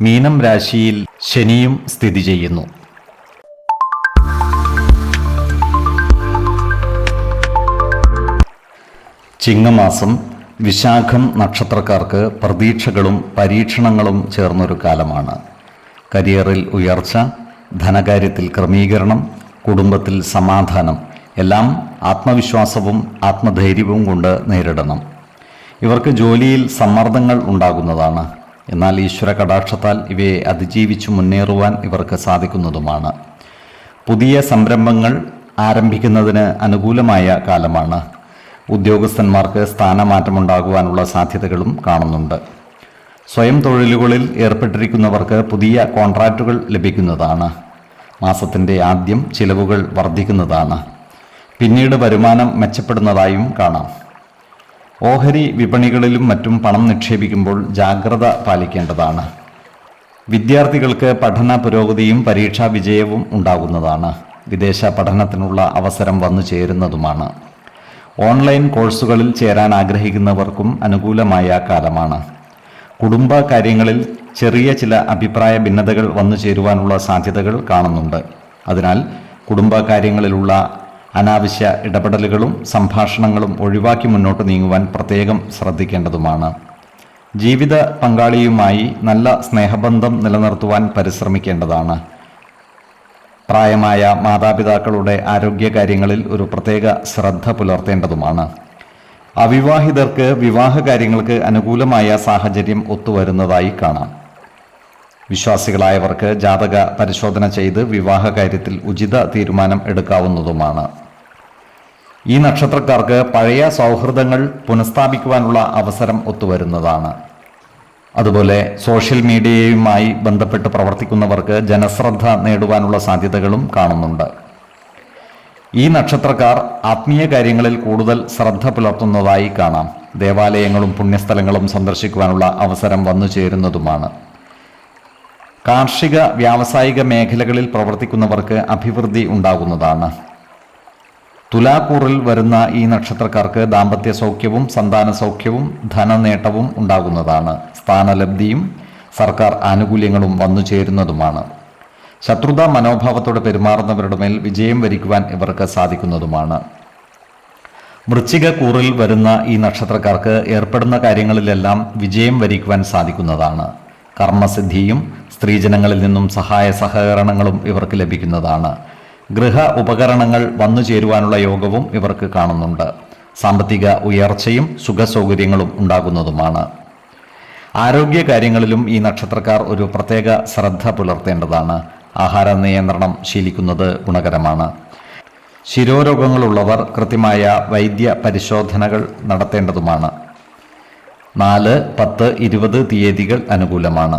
മീനം രാശിയിൽ ശനിയും സ്ഥിതി ചെയ്യുന്നു. ചിങ്ങമാസം വിശാഖം നക്ഷത്രക്കാർക്ക് പ്രതീക്ഷകളും പരീക്ഷണങ്ങളും ചേർന്നൊരു കാലമാണ്. കരിയറിൽ ഉയർച്ച ധനകാര്യത്തിൽ ക്രമീകരണം കുടുംബത്തിൽ സമാധാനം എല്ലാം ആത്മവിശ്വാസവും ആത്മധൈര്യവും കൊണ്ട് നേരിടണം. ഇവർക്ക് ജോലിയിൽ സമ്മർദ്ദങ്ങൾ ഉണ്ടാകുന്നതാണ് എന്നാൽ ഈശ്വര കടാക്ഷത്താൽ ഇവയെ അതിജീവിച്ചു മുന്നേറുവാൻ ഇവർക്ക് സാധിക്കുന്നതുമാണ്. പുതിയ സംരംഭങ്ങൾ ആരംഭിക്കുന്നതിന് അനുകൂലമായ കാലമാണ്. ഉദ്യോഗസ്ഥന്മാർക്ക് സ്ഥാനമാറ്റമുണ്ടാകുവാനുള്ള സാധ്യതകളും കാണുന്നുണ്ട്. സ്വയം തൊഴിലുകളിൽ ഏർപ്പെട്ടിരിക്കുന്നവർക്ക് പുതിയ കോൺട്രാക്റ്റുകൾ ലഭിക്കുന്നതാണ്. മാസത്തിന്റെ ആദ്യം ചിലവുകൾ വർദ്ധിക്കുന്നതാണ്. പിന്നീട് വരുമാനം മെച്ചപ്പെടുന്നതായും കാണാം. ഓഹരി വിപണികളിലും മറ്റും പണം നിക്ഷേപിക്കുമ്പോൾ ജാഗ്രത പാലിക്കേണ്ടതാണ്. വിദ്യാർത്ഥികൾക്ക് പഠന പുരോഗതിയും പരീക്ഷാ വിജയവും ഉണ്ടാകുന്നതാണ്. വിദേശ പഠനത്തിനുള്ള അവസരം വന്നു ചേരുന്നതുമാണ്. ഓൺലൈൻ കോഴ്സുകളിൽ ചേരാൻ ആഗ്രഹിക്കുന്നവർക്കും അനുകൂലമായ കാലമാണ്. കുടുംബ കാര്യങ്ങളിൽ ചെറിയ ചില അഭിപ്രായ ഭിന്നതകൾ വന്നു ചേരുവാനുള്ള സാധ്യതകൾ കാണുന്നുണ്ട്. അതിനാൽ കുടുംബ കാര്യങ്ങളിലുള്ള അനാവശ്യ ഇടപെടലുകളും സംഭാഷണങ്ങളും ഒഴിവാക്കി മുന്നോട്ട് നീങ്ങുവാൻ പ്രത്യേകം ശ്രദ്ധിക്കേണ്ടതുമാണ്. ജീവിത പങ്കാളിയുമായി നല്ല സ്നേഹബന്ധം നിലനിർത്തുവാൻ പരിശ്രമിക്കേണ്ടതാണ്. പ്രായമായ മാതാപിതാക്കളുടെ ആരോഗ്യകാര്യങ്ങളിൽ ഒരു പ്രത്യേക ശ്രദ്ധ പുലർത്തേണ്ടതുമാണ്. അവിവാഹിതർക്ക് വിവാഹ കാര്യങ്ങൾക്ക് അനുകൂലമായ സാഹചര്യം ഒത്തുവരുന്നതായി കാണാം. വിശ്വാസികളായവർക്ക് ജാതക പരിശോധന ചെയ്ത് വിവാഹ കാര്യത്തിൽ ഉചിത തീരുമാനം എടുക്കാവുന്നതുമാണ്. ഈ നക്ഷത്രക്കാർക്ക് പഴയ സൗഹൃദങ്ങൾ പുനഃസ്ഥാപിക്കുവാനുള്ള അവസരം ഒത്തുവരുന്നതാണ്. അതുപോലെ സോഷ്യൽ മീഡിയയുമായി ബന്ധപ്പെട്ട് പ്രവർത്തിക്കുന്നവർക്ക് ജനശ്രദ്ധ നേടുവാനുള്ള സാധ്യതകളും കാണുന്നുണ്ട്. ഈ നക്ഷത്രക്കാർ ആത്മീയ കാര്യങ്ങളിൽ കൂടുതൽ ശ്രദ്ധ പുലർത്തുന്നതായി കാണാം. ദേവാലയങ്ങളും പുണ്യസ്ഥലങ്ങളും സന്ദർശിക്കുവാനുള്ള അവസരം വന്നു ചേരുന്നതുമാണ്. കാർഷിക വ്യാവസായിക മേഖലകളിൽ പ്രവർത്തിക്കുന്നവർക്ക് അഭിവൃദ്ധി ഉണ്ടാകുന്നതാണ്. തുലാക്കൂറിൽ വരുന്ന ഈ നക്ഷത്രക്കാർക്ക് ദാമ്പത്യ സൗഖ്യവും സന്താന സൗഖ്യവും ധനനേട്ടവും ഉണ്ടാകുന്നതാണ്. സ്ഥാനലബ്ധിയും സർക്കാർ ആനുകൂല്യങ്ങളും വന്നു ചേരുന്നതുമാണ്. ശത്രുതാ മനോഭാവത്തോടെ പെരുമാറുന്നവരുടെ മേൽ വിജയം വരിക്കുവാൻ ഇവർക്ക് സാധിക്കുന്നതുമാണ്. വൃശ്ചിക കൂറിൽ വരുന്ന ഈ നക്ഷത്രക്കാർക്ക് ഏർപ്പെടുന്ന കാര്യങ്ങളിലെല്ലാം വിജയം വരിക്കുവാൻ സാധിക്കുന്നതാണ്. കർമ്മസിദ്ധിയും സ്ത്രീജനങ്ങളിൽ നിന്നും സഹായ സഹകരണങ്ങളും ഇവർക്ക് ലഭിക്കുന്നതാണ്. ഗൃഹ ഉപകരണങ്ങൾ വന്നു ചേരുവാനുള്ള യോഗവും ഇവർക്ക് കാണുന്നുണ്ട്. സാമ്പത്തിക ഉയർച്ചയും സുഖസൗകര്യങ്ങളും ഉണ്ടാകുന്നതുമാണ്. ആരോഗ്യ കാര്യങ്ങളിലും ഈ നക്ഷത്രക്കാർ ഒരു പ്രത്യേക ശ്രദ്ധ പുലർത്തേണ്ടതാണ്. ആഹാര നിയന്ത്രണം ശീലിക്കുന്നത് ഗുണകരമാണ്. ശിരോരോഗങ്ങളുള്ളവർ കൃത്യമായ വൈദ്യ പരിശോധനകൾ നടത്തേണ്ടതുമാണ്. നാല് പത്ത് ഇരുപത് തീയതികൾ അനുകൂലമാണ്.